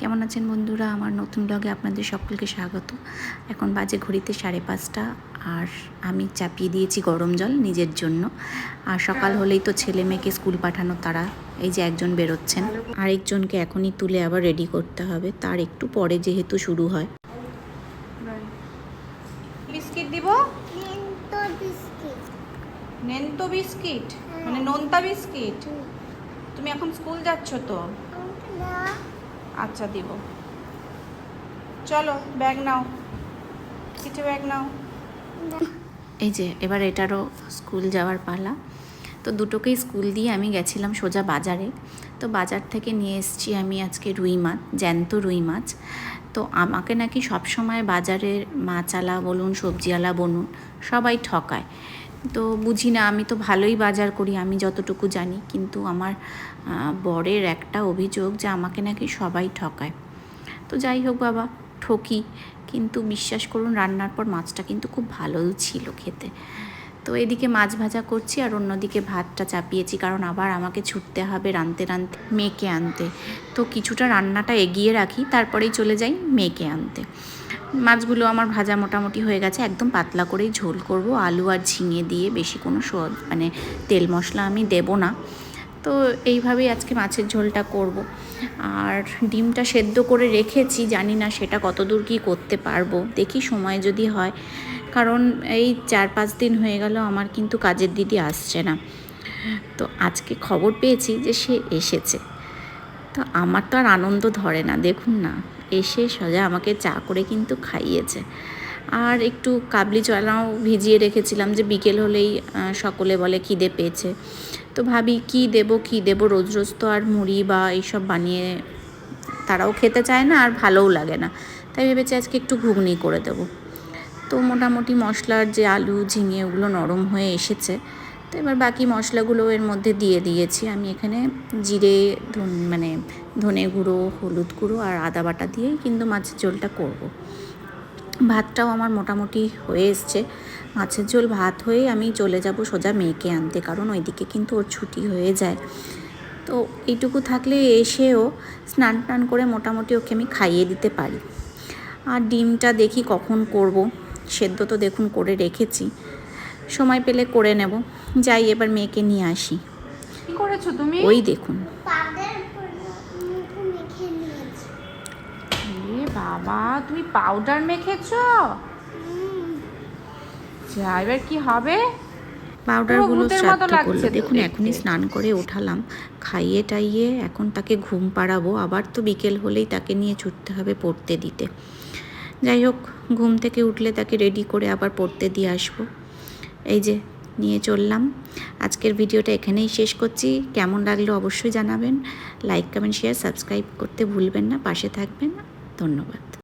কেমন আছেন বন্ধুরা? আমার নতুন ব্লগে আপনাদের সকলকে স্বাগত। এখন বাজে ঘড়িতে সাড়ে পাঁচটা আর আমি চাপিয়ে দিয়েছি গরম জল নিজের জন্য। আর সকাল হলেই তো ছেলে মেয়েকে স্কুল পাঠানো তারা এই যে একজন বেরোচ্ছেন। আরেকজনকে এখনই তুলে আবার রেডি করতে হবে তার একটু পরে যেহেতু শুরু হয়। বিস্কিট দিব? নেন্তো বিস্কিট। মানে নোনতা বিস্কিট? তুমি এখন স্কুল যাচ্ছ তো? না। আচ্ছা দিব। চলো ব্যাগ নাও। কিছু ব্যাগ নাও। এই যে, এবার এটারও স্কুল যাওয়ার পালা। তো দুটোকেই স্কুল দিয়ে আমি গেছিলাম সোজা বাজারে। তো বাজার থেকে নিয়ে এসছি আমি আজকে রুই মাছ, জ্যান্ত রুই মাছ। তো আমাকে নাকি সবসময় বাজারের মাছালা বলুন, সবজিওয়ালা বলুন, সবাই ঠকায়। তো বুঝি না, আমি তো ভালোই বাজার করি, আমি যতটুকু জানি। কিন্তু আমার বরের একটা অভিযোগ যে আমাকে নাকি সবাই ঠকায়। তো যাই হোক বাবা, ঠকি। কিন্তু বিশ্বাস করুন, রান্নার পর মাছটা কিন্তু খুব ভালো ছিল খেতে। তো এদিকে মাছ ভাজা করছি আর অন্যদিকে ভাতটা চাপিয়েছি, কারণ আবার আমাকে ছুটতে হবে রানতে রানতে মেয়েকে আনতে। তো কিছুটা রান্নাটা এগিয়ে রাখি, তারপরেই চলে যাই মেয়েকে আনতে। মাছগুলো আমার ভাজা মোটামুটি হয়ে গেছে। একদম পাতলা করেই ঝোল করব। আলু আর ঝিঙে দিয়ে বেশি কোনো মানে তেল মশলা আমি দেব না। তো এইভাবেই আজকে মাছের ঝোলটা করব। আর ডিমটা সেদ্ধ করে রেখেছি, জানি না সেটা কতদূর কি করতে পারব। দেখি সময় যদি হয়। কারণ এই চার পাঁচ দিন হয়ে গেল, আমার কিন্তু কাজের দিদি আসছে না। তো আজকে খবর পেয়েছি যে সে এসেছে। তো আমার তো আর আনন্দ ধরে না, দেখুন না। এসে সোজা আমাকে চা করে কিন্তু খাইয়েছে। আর একটু কাবলি চলাও ভিজিয়ে রেখেছিলাম যে বিকেল হলেই সকলে বলে খিদে পেয়েছে। তো ভাবি, কি দেব কি দেব? রোজ রোজ তো আর মুড়ি বা এইসব বানিয়ে তারাও খেতে চায় না আর ভালোও লাগে না। তাই ভেবেছি আজকে একটু ঘুগনি করে দেবো। তো মোটামুটি মশলার যে আলু, ঝিঙে ওগুলো নরম হয়ে এসেছে। তো এবার বাকি মশলাগুলো এর মধ্যে দিয়ে দিয়েছি। আমি এখানে জিরে, ধন মানে ধনে গুঁড়ো, হলুদ গুঁড়ো আর আদা বাটা দিয়েই কিন্তু মাছের ঝোলটা করব। ভাতটাও আমার মোটামুটি হয়ে এসছে। মাছের ঝোল ভাত হয়ে আমি চলে যাব সোজা মেয়েকে আনতে, কারণ ওইদিকে কিন্তু ওর ছুটি হয়ে যায়। তো এইটুকু থাকলে এসেও স্নান টান করে মোটামুটি ওকে আমি খাইয়ে দিতে পারি। আর ডিমটা দেখি কখন করব, সেদ্ধ তো দেখুন করে রেখেছি। সময় পেলে করে নেব। যাই এবার মেয়েকে নিয়ে আসি। কি করেছ তুমি? ওই দেখুন। বাবা তুমি পাউডার মেখেছো? যা এবার কি হবে? পাউডারগুলো শ্রাদ্ধ করল। দেখুন এখনই স্নান করে ওঠালাম। খাইয়ে টাইয়ে এখন তাকে ঘুম পাড়াবো। আবার তো বিকেল হলেই তাকে নিয়ে ছুটতে হবে পড়তে দিতে। যাই হোক ঘুম থেকে উঠলে তাকে রেডি করে আবার পড়তে দিয়ে আসব। এই যে, নিয়ে চললাম। আজকের ভিডিওটা এখানেই শেষ করছি। কেমন লাগল অবশ্যই জানাবেন। লাইক কমেন্ট শেয়ার সাবস্ক্রাইব করতে ভুলবেন না। পাশে থাকবেন। ধন্যবাদ।